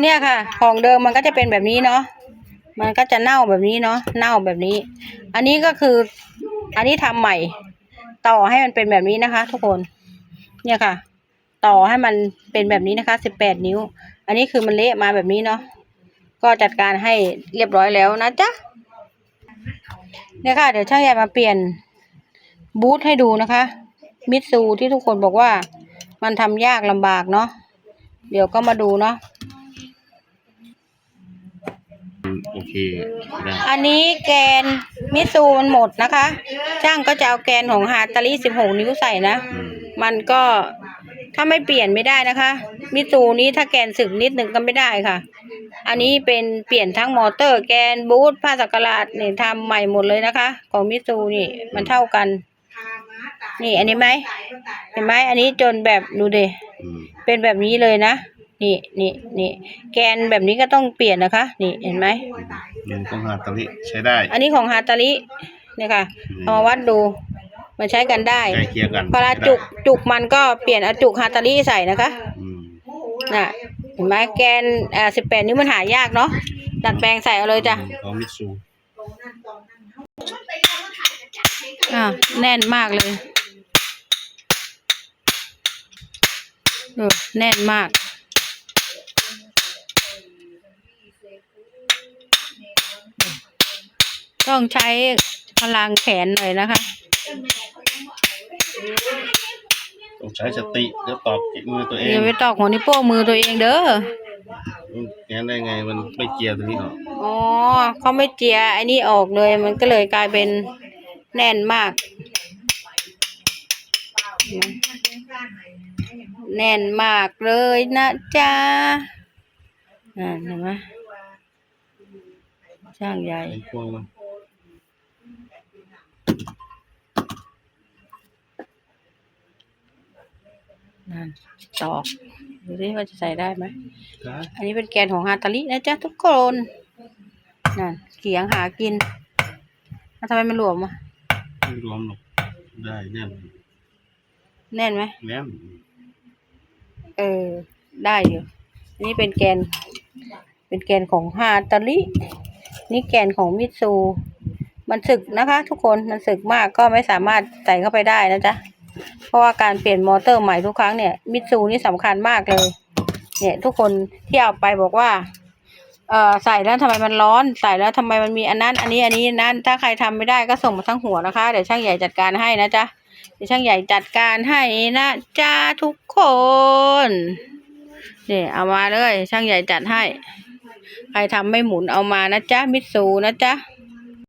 เนี่ยค่ะ ของเดิมมันก็จะเป็นแบบนี้เนาะมันก็จะเน่าแบบนี้เนาะเน่าแบบนี้ อันนี้ก็คืออันนี้ทำใหม่ ต่อให้มันเป็นแบบนี้นะคะ ทุกคน เนี่ยค่ะ ต่อให้มันเป็นแบบนี้นะคะสิบแปดนิ้ว อันนี้คือมันเละมาแบบนี้เนาะก็จัดการให้เรียบร้อยแล้วนะจ๊ะเนี่ยค่ะ เดี๋ยวช่างใหญ่มาเปลี่ยนบูทให้ดูนะคะ มิตซูที่ทุกคนบอกว่ามันทำยากลำบากเนาะเดี๋ยวก็มาดูเนาะ อืมโอเคได้อันนี้แกนมิตซูมันหมดนะคะ ช่างก็จะเอาแกนของฮาตาริ16นิ้วใส่นะอืมมันก็ถ้าไม่เปลี่ยนไม่ได้นะคะ มิตซูนี้ถ้าแกนสึกนิดหนึ่งก็ไม่ได้ค่ะ อันนี้เป็นเปลี่ยนทั้งมอเตอร์ แกนบูทผ้าสักกะลาดนี่ทำใหม่หมดเลยนะคะ ของมิตซูนี่มันเท่ากัน นี่อันนี้ไหมเห็นไหมอันนี้จนแบบดูเดอืมเป็นแบบนี้เลยนะ นี่นี่นี่แกนแบบนี้ก็ต้องเปลี่ยนนะคะ นี่เห็นไหมลุงต้องหาตะลิใช้ได้ อันนี้ของฮาตาริเนี่ยค่ะเอามาวัดดูมันใช้กันได้ใกล้เคียงกันเวลาจุกจุกมันก็เปลี่ยนเอาจุกฮาตาริใส่นะคะอืมน่ะเห็นไหมแกนอ่าสิบแปดนิ้วมันหายากเนาะดัดแปลงใส่เอาเลยจ้ะของมิตซูอ่าแน่นมากเลยเออแน่นมาก ต้องใช้พลังแขนหน่อยนะคะ ต้องใช้สติเดี๋ยวตอบเก็บมือตัวเองอย่าไปตอกหัวนิ้วโป้งมือตัวเองเด้ออืมงั้นได้ไงมันไม่เกียร์ตัวนี้หรอกอ๋อเขาไม่เจียไอ้นี่ออกเลยมันก็เลยกลายเป็นแน่นมาก แน่นมากเลยนะจ๊ะอ่าเห็นไหมช่างใหญ่ ไอ้พวก นั้นนั่นตอกดูสิว่าจะใส่ได้ไหมได้อันนี้เป็นแกนของฮาตาลินะจ๊ะทุกคนนั่นเขียงหากินแล้วทำไมมันหลวมอะไม่รวมหรอกได้แน่นแน่นไหมแน่นเออ ได้อยู่อันนี้เป็นแกน เป็นแกนของฮาตาลิ นี่แกนของมิตซูมันสึกนะคะ ทุกคนมันสึกมากก็ไม่สามารถใส่เข้าไปได้นะจ๊ะ เพราะว่าการเปลี่ยนมอเตอร์ใหม่ทุกครั้งเนี่ยมิตซูนี่สำคัญมากเลย เนี่ยทุกคนที่เอาไปบอกว่าเอ่อใส่แล้วทำไมมันร้อน ใส่แล้วทำไมมันมีอันนั้น อันนี้อันนี้นั้นถ้าใครทำไม่ได้ก็ส่งมาทั้งหัวนะคะเดี๋ยวช่างใหญ่จัดการให้นะจ๊ะเดี๋ยวช่างใหญ่จัดการให้นะจ้าทุกคนเนี่ยเอามาเลยช่างใหญ่จัดให้ ใครทำไม่หมุนเอามานะจ๊ะมิตซูนะจ๊ะ